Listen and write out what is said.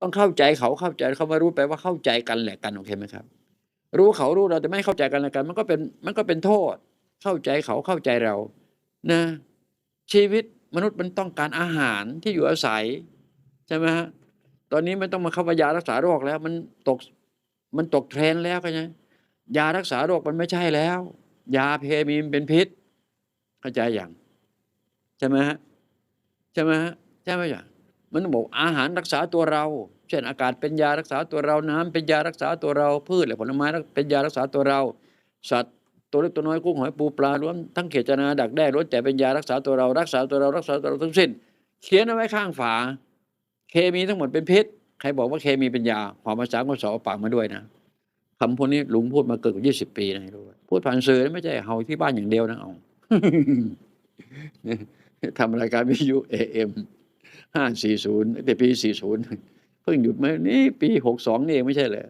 ต้องเข้าใจเขาเข้าใจเขามารู้แปว่าเข้าใจกันแหละกันโอเคไหมครับ รู้เขารู้เราแต่ไม่เข้าใจกันและกัน มันก็เป็นมันก็เป็นโทษ เข้าใจเขาเข้าใจเรา นะ ชีวิตมนุษย์มันต้องการอาหารที่อยู่อาศัย ใช่ไหมฮะตอนนี้ไม่ต้องมาเข้ามายารักษาโรคแล้ว มันตกมันตกเทรนแล้วก็ไงยารักษาโรคมันไม่ใช่แล้ว ยาเพมีมันเป็นพิษเข้าใจอย่างใช่ไหมฮะใช่ไหมฮะใช่ไหมอย่าง มันต้องบอกอาหารรักษาตัวเรา เช่นอากาศเป็นยารักษาตัวเราน้ำเป็นยารักษาตัวเรา พืชและผลไม้เป็นยารักษาตัวเรา สัตว์ตัวเล็กตัวน้อยกุ้งหอยปูปลารวมทั้งเขตนาดักแด้ล้วนแต่เป็นยารักษาตัวเรา รักษาตัวเรารักษาตัวเราทั้งสิ้น เขียนเอาไว้ข้างฝา เคมีทั้งหมดเป็นพิษใครบอกว่าเคมีเป็นยาความภาษาคนสอบปากมาด้วยนะคำพวกนี้หลุงพูดมาเกินกว่ายี่สิบปีนะรู้พูดผ่านสื่อไม่ใช่เฮาที่บ้านอย่างเดียวนะเอาทำรายการวิทยุเอ็ม ห้าสี่ศูนย์แต่ปีสี่ศูนย์เพิ่งหยุดมานี่ปีหกสองนี่เองไม่ใช่เลย